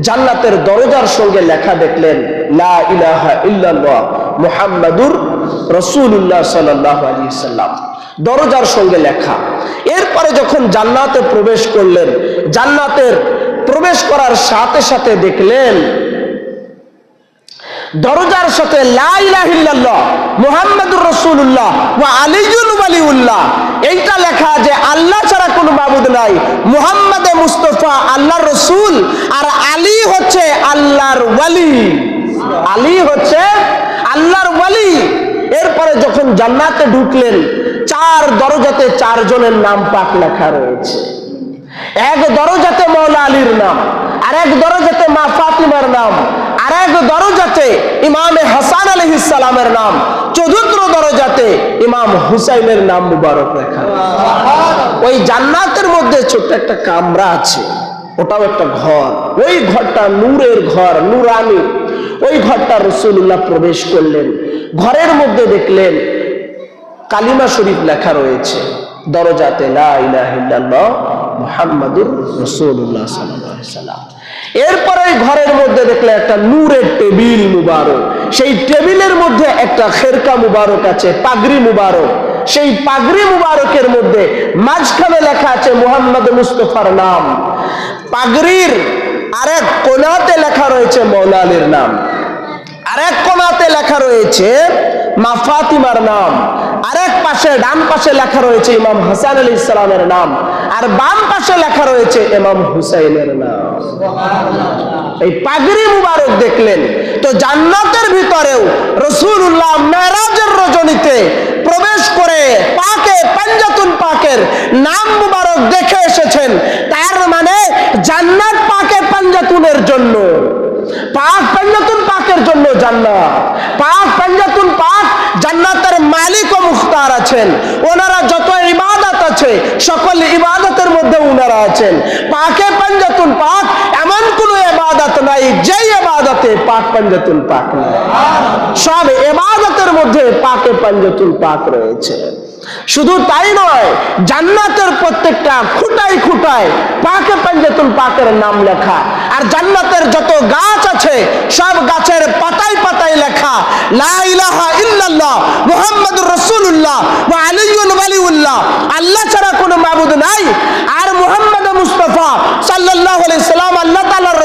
জান্নাতের দরজার সঙ্গে লেখা দেখলেন, লা ইলাহা ইল্লাল্লাহ মুহাম্মাদুর রাসূলুল্লাহ সাল্লাল্লাহু আলাইহি সাল্লাম। দরজার সঙ্গে লেখা। এরপরে যখন জান্নাতে প্রবেশ করলেন, জান্নাতের প্রবেশ করার সাথে সাথে দেখলেন, দরজার সাথে লা ইলাহা ইল্লাল্লাহ মুহাম্মাদুর রাসূলুল্লাহ ওয়া আলিয়ুল ওয়ালিউল্লাহ এইটা লেখা যে আল্লাহ ছাড়া কোনো মাবুদ নাই। মুহাম্মাদে মুস্তাফা, আল্লাহর রসুল আর আলী হচ্ছে আল্লাহর ওয়ালি। আলী হচ্ছে আল্লাহর ওয়ালি। এরপরে যখন জান্নাতে ঢুকলেন, চার দরজাতে চারজনের নাম পাক লেখা রয়েছে। এক দরজাতে মৌলা আলীর নাম, আর এক দরজাতে মা ফাতিমার নাম, আর এক দরজাতে ইমামে হাসান আলী ইসালামের নাম, চতুর্থ দরজাতে ইমাম হুসাইনের নাম মুবারক লেখা ওই জান্নাতের মধ্যে ছোট্ট একটা কামরা আছে, ওটাও একটা ঘর। ওই ঘরটা নূরের ঘর, নূরানি। ওই ঘরটা রসুল্লাহ প্রবেশ করলেন। ঘরের মধ্যে দেখলেন কালিমা শরীফ লেখা রয়েছে, দরজাতে মুহাম্মাদুর সাল্লাম এরপরে ঘরের মধ্যে দেখলে একটা নূরের টেবিল মুবারক। সেই টেবিলের মধ্যে একটা খেরকা মুবারক আছে, পাগড়ি মুবারক। সেই পাগড়ি মুবারকের মধ্যে মাঝখানে লেখা আছে মুহাম্মদ মুস্তফার নাম। পাগড়ির আরেক কোনাতে লেখা রয়েছে মৌলা আলীর নাম। আরেক কোনাতে লেখা রয়েছে মা ফাতিমার নাম। আরেক পাশে, ডান পাশে লেখা রয়েছে ইমাম হাসান আলী ইসলামের নাম। আর বাম পাশে লেখা রয়েছে ইমাম হুসাইনের নাম। এই পাগড়ি মুবারক দেখলেন, তো জান্নাতের ভিতরেও রসুল্লাহ মেরাজের রজনীতে পাকের নাম মুবারক দেখে এসেছেন। তার মানে জান্নাত পাকে পাঞ্জাতুনের জন্য। পাক পাঞ্জাতুন পাকের জন্য জান্নাত। পাক পাঞ্জাতুন পাক জান্নাতের মালিক ও মুখতার আছেন। ওনারা যত ইবাদত আছে, সকল ইবাদতের মধ্যে ওনারা আছেন। পাকে পাঞ্জাতুন পাক এমন কোন ইবাদত নাই, যেই ইবাদতে পাক পাঞ্জাতুন পাক নাই। সব ইবাদতের মধ্যে পাকে পাঞ্জাতুন পাক রয়েছে। শুধু তাই নয়, জান্নাতের প্রত্যেকটা খুঁটাই খুঁটায় পাকে পাঞ্জাতুল পাকের নাম লেখা। আর জান্নাতের যত গাছ আছে, সব গাছের পাতায় পাতায় লেখা, লা ইলাহা ইল্লাল্লাহ, মুহাম্মাদুর রাসূলুল্লাহ ওয়া আলিয়ুল ওয়ালিউল্লাহ। আল্লাহ ছাড়া কোনো মাবুদ নাই। আর মুহাম্মদ মুস্তাফা সাল্লাল্লাহু আলাইহি সাল্লাম আল্লাহ তাআলার